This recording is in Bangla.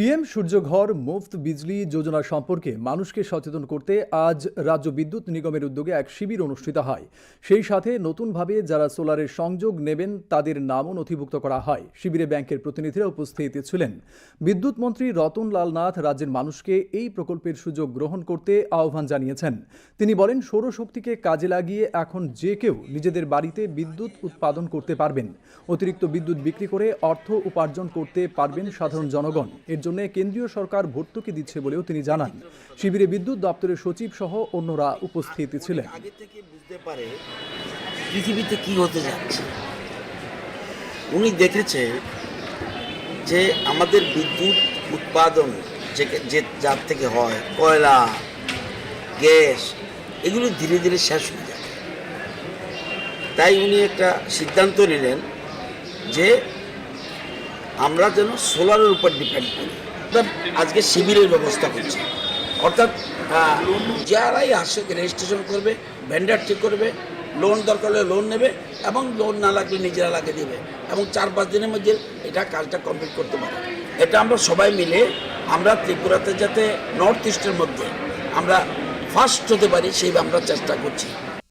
পিএম সূর্যঘর মুফত বিজলি যোজনা সম্পর্কে মানুষকে সচেতন করতে আজ রাজ্য বিদ্যুৎ নিগমের উদ্যোগে এক শিবির অনুষ্ঠিত হয়। সেই সাথে নতুনভাবে যারা সোলারের সংযোগ নেবেন, তাদের নামও নথিভুক্ত করা হয়। শিবিরে ব্যাংকের প্রতিনিধিরা উপস্থিত ছিলেন। বিদ্যুৎ মন্ত্রী রতন লাল নাথ রাজ্যের মানুষকে এই প্রকল্পের সুযোগ গ্রহণ করতে আহ্বান জানিয়েছেন। তিনি বলেন, সৌরশক্তিকে কাজে লাগিয়ে এখন যে কেউ নিজেদের বাড়িতে বিদ্যুৎ উৎপাদন করতে পারবেন। অতিরিক্ত বিদ্যুৎ বিক্রি করে অর্থ উপার্জন করতে পারবেন সাধারণ জনগণ। এর জন্য কেন্দ্রীয় সরকার ভর্তুকি দিচ্ছে বলেও তিনি জানান। শিবিরে বিদ্যুৎ দপ্তরের সচিব সহ অন্যরা উপস্থিত ছিলেন। আগে থেকে বুঝতে পারে পৃথিবীতে কি হতে যাচ্ছে? উনি দেখেছে যে আমাদের বিদ্যুৎ উৎপাদন যে যে যার থেকে হয় কয়লা গ্যাস এগুলো ধীরে ধীরে শেষ হয়ে যাবে তাই উনি একটা সিদ্ধান্ত নিলেন যে আমরা যেন সোলারের উপর ডিপেন্ড করি। অর্থাৎ আজকে শিবিরের ব্যবস্থা করছি অর্থাৎ যারাই আসে রেজিস্ট্রেশন করবে ভেন্ডার ঠিক করবে লোন দরকার হলে লোন নেবে এবং লোন না লাগলে নিজেরা লাগিয়ে দেবে এবং চার পাঁচ দিনের মধ্যে এটা কাজটা কমপ্লিট করতে পারে। এটা আমরা সবাই মিলে আমরা ত্রিপুরাতে যাতে নর্থ ইস্টের মধ্যে আমরা ফার্স্ট হতে পারি, সেই আমরা চেষ্টা করছি।